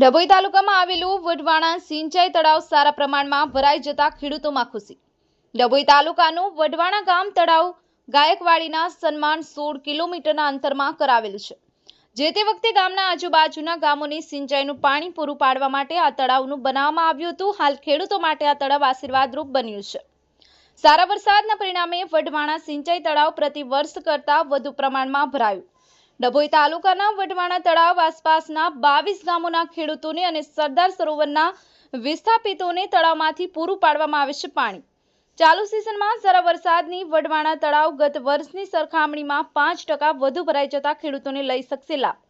ડભોઈ તાલુકામાં આવેલું વઢવાણા સિંચાઈ તળાવ સારા પ્રમાણમાં ભરાઈ જતા ખેડૂતોમાં ખુશી. ડભોઈ તાલુકાનું વઢવાણા ગામ તળાવ ગાયકવાડીના સન્માન સોળ કિલોમીટરના અંતરમાં કરાવેલું છે. જે તે વખતે ગામના આજુબાજુના ગામોની સિંચાઈનું પાણી પૂરું પાડવા માટે આ તળાવનું બનાવવામાં આવ્યું હતું. હાલ ખેડૂતો માટે આ તળાવ આશીર્વાદરૂપ બન્યું છે. સારા વરસાદના પરિણામે વઢવાણા સિંચાઈ તળાવ પ્રતિ વર્ષ કરતાં વધુ પ્રમાણમાં ભરાયું. ડભોઈ તાલુકાના વઢવાણા તળાવ આસપાસના બાવીસ ગામોના ખેડૂતોને અને સરદાર સરોવરના વિસ્થાપિતોને તળાવમાંથી પૂરું પાડવામાં આવે છે પાણી. ચાલુ સિઝનમાં સારા વરસાદની વડવાણા તળાવ ગત વર્ષની સરખામણીમાં પાંચ ટકા વધુ ભરાઈ જતા ખેડૂતોને લઈ શકશે લાભ.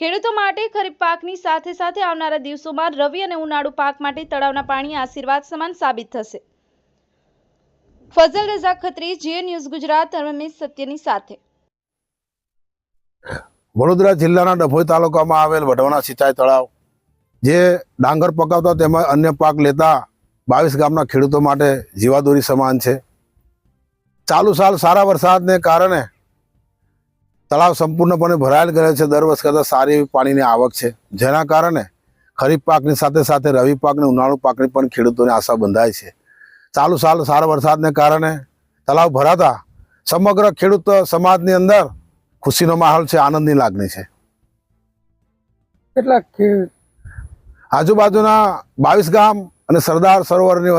ખેડૂતો માટે ખરીફ પાકની સાથે સાથે આવનારા દિવસોમાં રવિ અને ઉનાળુ પાક માટે તળાવના પાણી આશીર્વાદ સમાન સાબિત થશે. ફઝલ રઝા ખત્રી જીએ ન્યૂઝ ગુજરાત રમેશ સત્યની સાથે. વડોદરા જિલ્લાના ડભોઈ તાલુકામાં આવેલ વઢવાણા સિંચાઈ તળાવ, જે ડાંગર પકાવતા તેમજ અન્ય પાક લેતા બાવીસ ગામના ખેડૂતો માટે જીવાદોરી સમાન છે. ચાલુ સાલ સારા વરસાદને કારણે તળાવ સંપૂર્ણપણે ભરાયેલ ગયેલ છે. દર વર્ષ કરતાં સારી એવી પાણીની આવક છે. જેના કારણે ખરીફ પાકની સાથે સાથે રવિ પાકની ઉનાળુ પાકની પણ ખેડૂતોને આશા બંધાય છે. ચાલુ સાલ સારા વરસાદને કારણે તળાવ ભરાતા સમગ્ર ખેડૂત સમાજની અંદર ખુશીનો માહોલ છે આનંદની લાગણી છે. કેટલાક આજુબાજુના બાવીસ ગામ અને સરદાર સરોવરની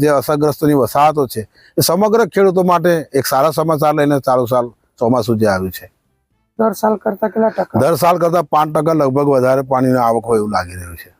જે અસરગ્રસ્તોની વસાહતો છે એ સમગ્ર ખેડૂતો માટે એક સારા સમાચાર લઈને ચાલુ સાલ ચોમાસું જે આવ્યું છે. દર સાલ કરતા કેટલા ટકા? દર સાલ કરતાં પાંચ ટકા લગભગ વધારે પાણીની આવક હોય એવું લાગી રહ્યું છે.